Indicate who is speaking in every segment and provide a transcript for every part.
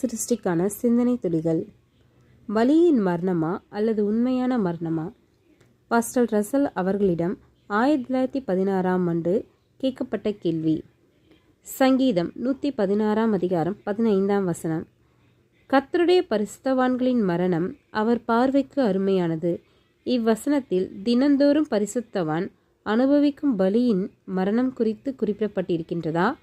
Speaker 1: சிருஷ்டிக்கான சிந்தனை துளிகள். வலியின் மரணமா அல்லது உண்மையான மரணமா? பாஸ்டல் ரசல் அவர்களிடம் ஆயிரத்தி தொள்ளாயிரத்தி பதினாறாம் ஆண்டு கேட்கப்பட்ட கேள்வி. சங்கீதம் நூற்றி பதினாறாம் அதிகாரம் பதினைந்தாம் வசனம். கத்தருடைய பரிசுத்தவான்களின் மரணம் அவர் பார்வைக்கு அருமையானது. இவ்வசனத்தில் தினந்தோறும் பரிசுத்தவான் அனுபவிக்கும் பலியின் மரணம் குறித்து குறிப்பிடப்பட்டிருக்கின்றதா?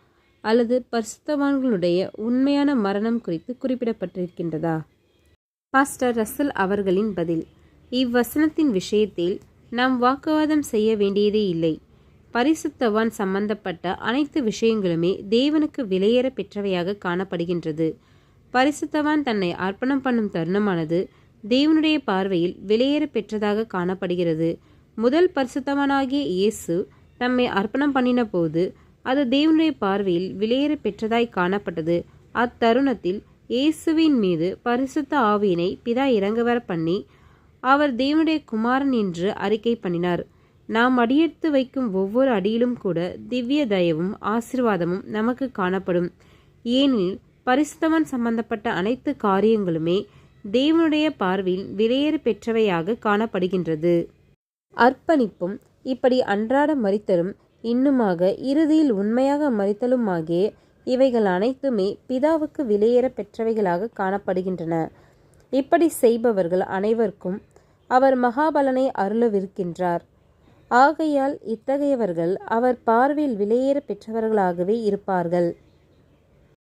Speaker 1: அல்லது பரிசுத்தவான்களுடைய உண்மையான மரணம் குறித்து குறிப்பிடப்பட்டிருக்கின்றதா? பாஸ்டர் ரசல் அவர்களின் பதில் இவ்வசனத்தின் விஷயத்தில் நாம் வாக்குவாதம் செய்ய வேண்டியதே இல்லை. பரிசுத்தவான் சம்பந்தப்பட்ட அனைத்து விஷயங்களுமே தேவனுக்கு விலையேற பெற்றவையாக காணப்படுகின்றது. பரிசுத்தவான் தன்னை அர்ப்பணம் பண்ணும் தருணமானது தேவனுடைய பார்வையில் விலையேற பெற்றதாக காணப்படுகிறது. முதல் பரிசுத்தவானாகிய இயேசு தம்மை அர்ப்பணம் பண்ணின போது அது தேவனுடைய பார்வையில் விலையேற பெற்றதாய் காணப்பட்டது. அத்தருணத்தில் இயேசுவின் மீது பரிசுத்த ஆவியினை பிதா இறங்குவர பண்ணி அவர் தேவனுடைய குமாரன் என்று அறிக்கை பண்ணினார். நாம் அடியெடுத்து வைக்கும் ஒவ்வொரு அடியிலும் கூட திவ்ய தயவும் ஆசிர்வாதமும் நமக்கு காணப்படும். ஏனெனில் பரிசுத்தவன் சம்பந்தப்பட்ட அனைத்து காரியங்களுமே தேவனுடைய பார்வையில் விலையேறு பெற்றவையாக காணப்படுகின்றது. அர்ப்பணிப்பும் இப்படி அன்றாட மறித்தலும் இன்னுமாக இறுதியில் உண்மையாக மறித்தலுமாகிய இவைகள் அனைத்துமே பிதாவுக்கு விலையேற பெற்றவைகளாக காணப்படுகின்றன. இப்படி செய்பவர்கள் அனைவருக்கும் அவர் மகாபலனை அருளவிருக்கின்றார். ஆகையால் இத்தகையவர்கள் அவர் பார்வையில் விலையேற பெற்றவர்களாகவே இருப்பார்கள்.